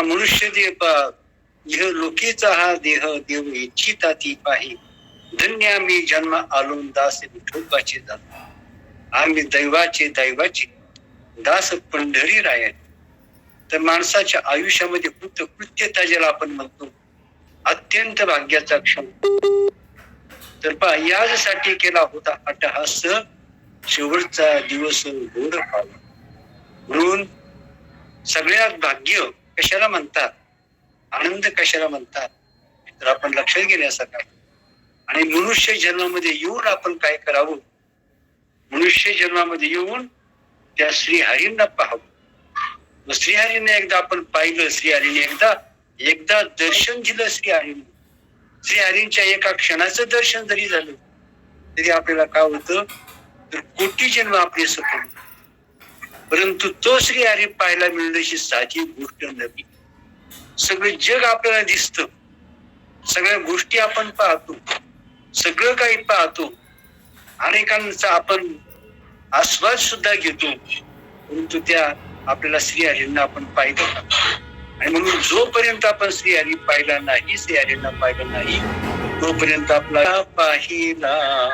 हा मनुष्य देह पा इह लोकीचा हा देह देव इच्छिता ती पाही. धन्य आम्ही जन्म आलो दास विठोबाचे दास. आम्ही दैवाचे दैवाचे दास पंढरी राय तर माणसाच्या आयुष्यामध्ये कृत्य कृत्यता ज्याला आपण म्हणतो अत्यंत भाग्याचा क्षण. तर पहा याजसाठी केला होता अट्टहास शेवटचा दिवस गोड पाला म्हणून सगळ्यात भाग्य कशाला म्हणतात? आनंद कशाला म्हणतात? तर आपण लक्षात गेल्यासारखं आणि मनुष्य जन्मामध्ये येऊन आपण काय करावं? मनुष्य जन्मामध्ये येऊन त्या श्रीहरींना पाहावं. मग श्रीहरीने एकदा आपण पाहिलं श्रीहरीने एकदा एकदा दर्शन दिलं श्रीहरीने. श्रीहरींच्या एका क्षणाचं दर्शन जरी झालं तरी आपल्याला काय होतं? तर कोटी जन्म आपले सफल परंतु तो श्रीहरी पाहायला मिळण्याची साधी गोष्ट नवी सगळं जग आपल्याला दिसत. सगळ्या गोष्टी आपण पाहतो. सगळं काही पाहतो. अनेकांचा आपण आस्वाद सुद्धा घेतो. परंतु त्या आपल्याला श्रीहरींना आपण पाहिलं आणि म्हणून जोपर्यंत आपण श्रीहरी पाहिला नाही श्रीहरींना पाहिलं नाही तोपर्यंत आपला पाहिला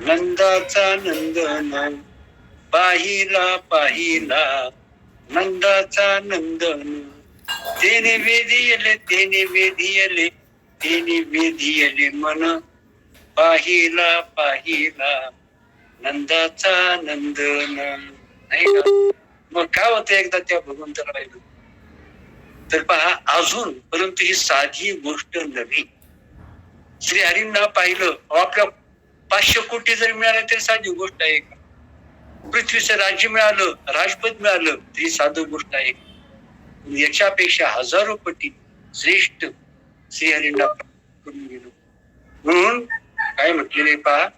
नंदाचा नंदन. पाहिला पाहिला. नंदाचा नंदन. तेने वेधियले तेने वेधियले तेने वेधियले मन. पाहिला पाहिला. नंदाचा नंदन. नाही का? मग काय होतं एकदा त्या भगवंताला राहिलं तर पहा अजून परंतु ही साधी गोष्ट नव्हे. श्री हरींना पाहिलं आपल्या पाचशे कोटी जरी मिळाले तरी साधी गोष्ट आहे का? पृथ्वीचं राज्य मिळालं राजपद मिळालं ही साधं गोष्ट आहे. याच्यापेक्षा हजारो पटी श्रेष्ठ श्रीहरींना करून गेलो म्हणून काय म्हटलेले पहा?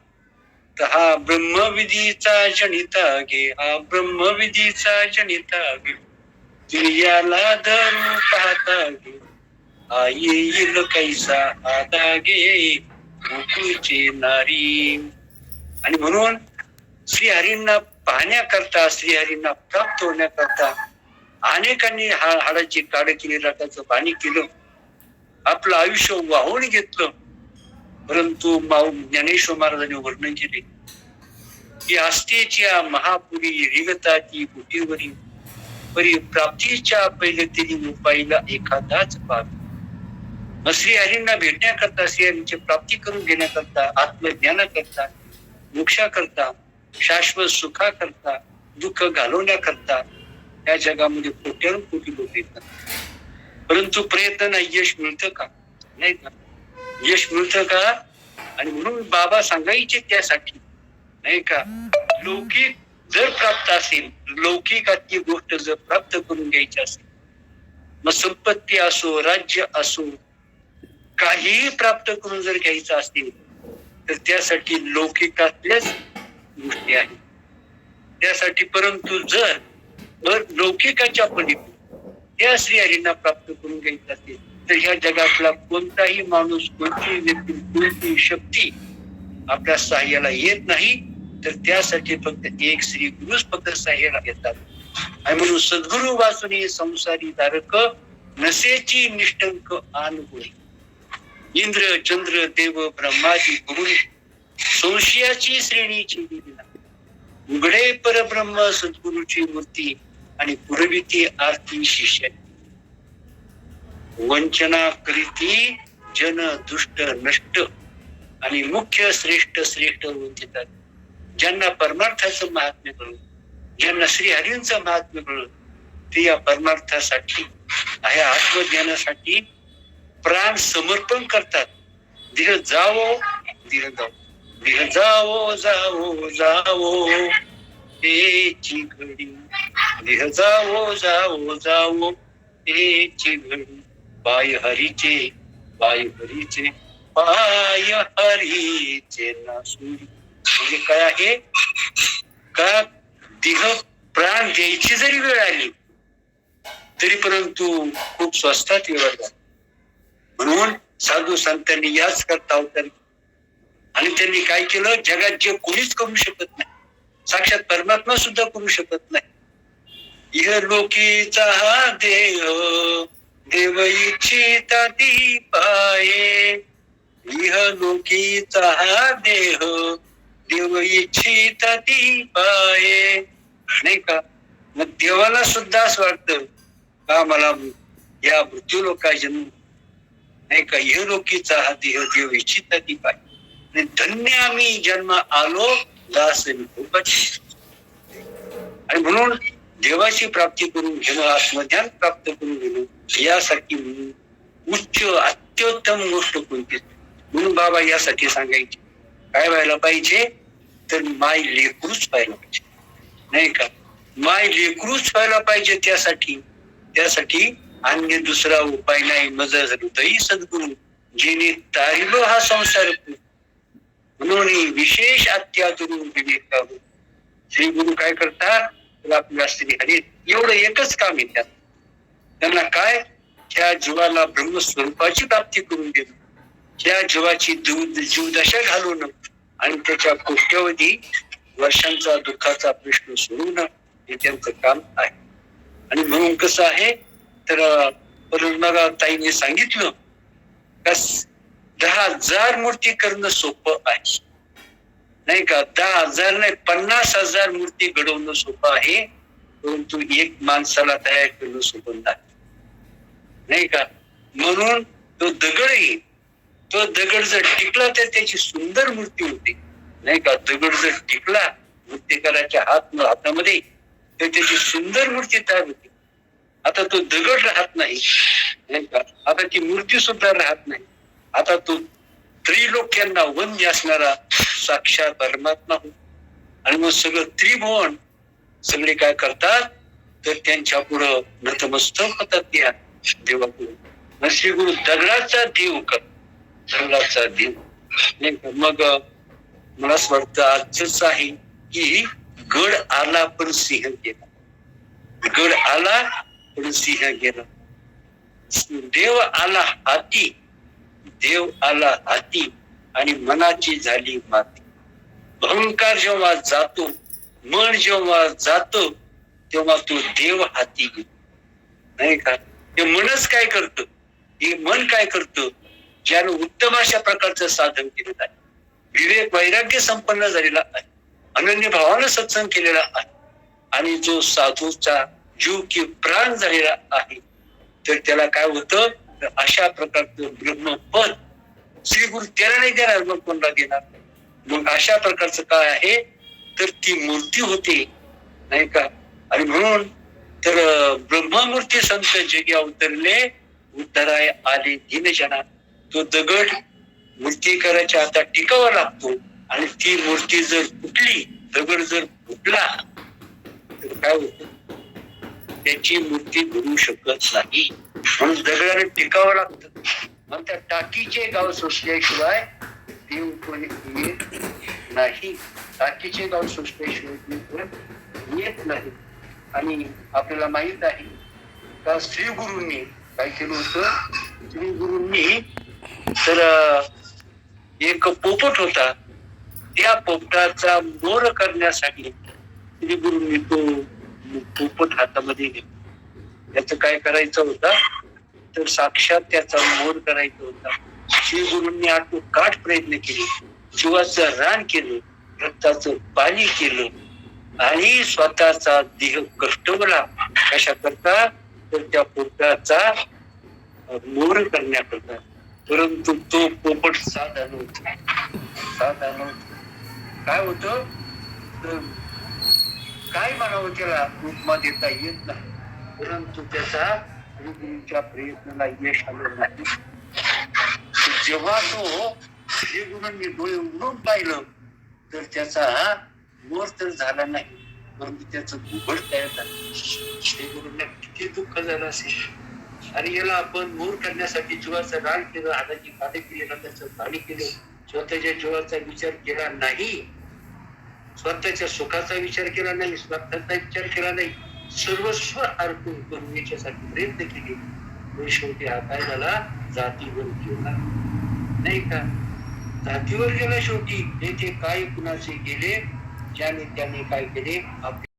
तर हा ब्रह्मविधीचा जनिता गे हा ब्रह्मविधीचा जनिता गे याला धरू पाहता घे हा येईल कैसा आता घे गोकुळचे नारी. आणि म्हणून श्रीहरींना पाहण्याकरता श्रीहरींना प्राप्त होण्याकरता अनेकांनी हा हाडाची काढ केली रथाचं पाणी केलं. आपलं आयुष्य वाहून घेतलं. परंतु माऊ ज्ञानेश्वर महाराजांनी वर्णन केले की आस्थेच्या महापुरी रिगताची कुटीवरी परी प्राप्तीच्या पहिले तिने उपायला एखादाच भाग मग श्रीहरींना भेटण्याकरता श्रीहरींची प्राप्ती करून घेण्याकरता आत्मज्ञानाकरता मोक्षाकरता शाश्वत सुखाकरता दुःख घालवण्याकरता या जगामध्ये कोट्यान कोटी लोक येतात. परंतु प्रयत्न यश मिळतं का? नाही का? यश मिळतं का? आणि म्हणून बाबा सांगायचे त्यासाठी नाही का? लौकिक जर प्राप्त असेल लौकिकातली गोष्ट जर प्राप्त करून घ्यायची असेल मग संपत्ती असो राज्य असो काहीही प्राप्त करून जर घ्यायचं असेल तर त्यासाठी लौकिकातल्याच गोष्टी आहेत त्यासाठी परंतु जर लौकिकाच्या पलीकडे त्या श्रीहरींना प्राप्त करून घ्यायचं असेल तर ह्या जगातला कोणताही माणूस कोणतीही व्यक्ती कोणतीही शक्ती आपल्या सहाय्याला येत नाही तर त्यासाठी फक्त एक श्री गुरुच फक्त सहाय्याला येतात. आणि म्हणून सद्गुरु वाचून संसारी धारक नसेची निष्ठंक आन होईल इंद्र चंद्र देव ब्रह्मादी गुरु संशयाची श्रेणीची उघडे परब्रह्म सद्गुरूची मूर्ती आणि पुरविती आरती शिष्य. वंचना करीती जन दुष्ट नष्ट आणि मुख्य श्रेष्ठ श्रेष्ठ वंचितात ज्यांना परमार्थाचं महात्म्य कळलं ज्यांना श्रीहरींचं महात्म्य कळलं ते या परमार्थासाठी ह्या आत्मज्ञानासाठी प्राण समर्पण करतात. धीर जावो धीर जावो. जाओ जाओ जावो जावो एची घडी. देह जाओ जावो जाओ एची घडी. बाय हरीचे बाय हरीचे पाय हरीचे नासुरी. म्हणजे काय आहे? का देह प्राण द्यायची जरी वेळ आली तरी परंतु खूप स्वस्तात वेळ म्हणून साधू संतांनी याच करता अवतार आणि त्यांनी काय केलं? जगात जे कोणीच करू शकत नाही साक्षात परमात्मा सुद्धा करू शकत नाही. इह लोकीचा हा देह देव इच्छिता ती पाये इह लोकीचा हा देह देव इच्छिता ती पाये नाही का मग देवाला सुद्धा असं वाटतं का मला या मृत्यू लोका जन्म नाही? का? इह लोकीचा हा देह देव इच्छिता ती पाये धन्य आम्ही जन्म आलो दास आणि म्हणून देवाची प्राप्ती करून घेणं आत्मज्ञान प्राप्त करून घेणं यासाठी उच्च अत्युत्तम गोष्ट कोणती म्हणून बाबा यासाठी सांगायचे काय व्हायला पाहिजे तर माय लेकरूच व्हायला पाहिजे नाही का माय लेकरूच व्हायला पाहिजे त्यासाठी त्यासाठी अन्य दुसरा उपाय नाही मज हृदयी सद्गुरु जिने तारिलो हा संसार म्हणून विशेष अत्यातुरू विवेक श्री गुरु काय करतात? तर आपल्या श्री हरी एवढं एकच काम आहे त्यात. त्यांना काय? त्या जीवाला ब्रह्मस्वरूपाची प्राप्ती करून देणं. त्या जीवाची दूध जीवदशा घालवणं. आणि त्याच्या कोट्यवधी वर्षांचा दुःखाचा प्रश्न सोडवणं हे त्यांचं काम आहे. आणि म्हणून कसं आहे? तर परमारा ताईने सांगितलं का दहा हजार मूर्ती करणं सोपं आहे. नाही का? दहा हजार नाही पन्नास हजार मूर्ती घडवणं सोपं आहे. परंतु एक माणसाला तयार करणं सोपं नाही. नाही का? म्हणून तो दगड आहे. तो दगड जर टिकला तर त्याची सुंदर मूर्ती होते. नाही का? दगड जर टिकला मूर्तिकाराच्या हात हातामध्ये तर त्याची सुंदर मूर्ती तयार होते. आता तो दगड राहत नाही. नाही का? आता ती मूर्ती सुद्धा राहत नाही. आता तो त्रिलोक्यांना वन्य असणारा साक्षात परमात्मा हो. आणि मग सगळं त्रिभुवन सगळे काय करतात? तर त्यांच्या पुढं नतमस्तक होतात या देवापुढे. श्री गुरु दगडाचा देव कर. दगडाचा देव. नाही का? मग मला असं वाटतं आजच आहे की गड आला पण सिंह गेला. गड आला पण सिंह गेला. देव आला हाती. देव आला हाती आणि मनाची झाली माती. अहंकार जेव्हा जातो मन जेव्हा जातो तेव्हा तो देव हाती नाही का? ते मनच काय करत? हे मन काय करत? ज्यानं उत्तम अशा प्रकारचं साधन केलेलं आहे. विवेक वैराग्य संपन्न झालेला आहे. अनन्य भावानं सत्संग केलेला आहे. आणि जो साधूचा जीव कि प्राण झालेला आहे तर त्याला काय होतं? तर अशा प्रकारचं ब्रह्मपद श्री गुरु त्याला नाही देणार मग कोणला देणार. मग अशा प्रकारचं काय आहे? तर ती मूर्ती होते नाही का? आणि म्हणून तर ब्रह्ममूर्ती संत जगी अवतरले उद्धराय आले दिनजना. तो दगड मूर्तीकाराच्या हातात टिकावा लागतो आणि ती मूर्ती जर फुटली दगड जर फुटला तर काय होत? त्याची मूर्ती घडू शकत नाही. म्हणून दगडाने टिकावं लागतं. मग त्या टाकीचे गाव सोसल्याशिवाय देव कोणी येत नाही. टाकीचे गाव सोसल्याशिवाय देव कोणी येत नाही. आणि आपल्याला माहीत आहे का श्री गुरूंनी काय केलं होतं? श्री गुरूंनी तर एक पोपट होता. त्या पोपटाचा मोर करण्यासाठी श्री गुरूंनी तो पोपट हातामध्ये घेतला. त्याचं काय करायचं होता? तर साक्षात त्याचा मोर करायचा होता. श्री गुरूंनी आटोकाट प्रयत्न केले. जीवाचं रान केलं रक्ताचं पाणी केलं आणि स्वतःचा देह कष्टवला. कशा करता तर त्या पोटाचा मोर करण्याकरता. परंतु तो पोपट साधा नव्हता. साधा नव्हता. काय होत? काय म्हणावं त्याला? उपमा देता येत नाही. परंतु त्याचा गुरुच्या प्रयत्नाला यश आलं नाही. जेव्हा तो श्रीगुरूंनी डोळे उघडून पाहिलं तर त्याचा मोर तर झाला नाही परंतु त्याचं घुबड तयार झालं श्रीगुरूंना किती दुःख झालं असेल. आणि याला आपण मोर करण्यासाठी जीवाचं राग केलं हाताची काटे केली त्याचं पाणी केलं स्वतःच्या जीवाचा विचार केला नाही. स्वतःच्या सुखाचा विचार केला नाही स्वतःचा विचार केला नाही. सर्वस्व अर्पण करून याच्यासाठी प्रयत्न केले. पण शेवटी हा काय झाला? जातीवर गेला. नाही का? जातीवर गेला शेवटी. तेथे काय कुणाचे गेले ज्याने त्याने काय केले? आपले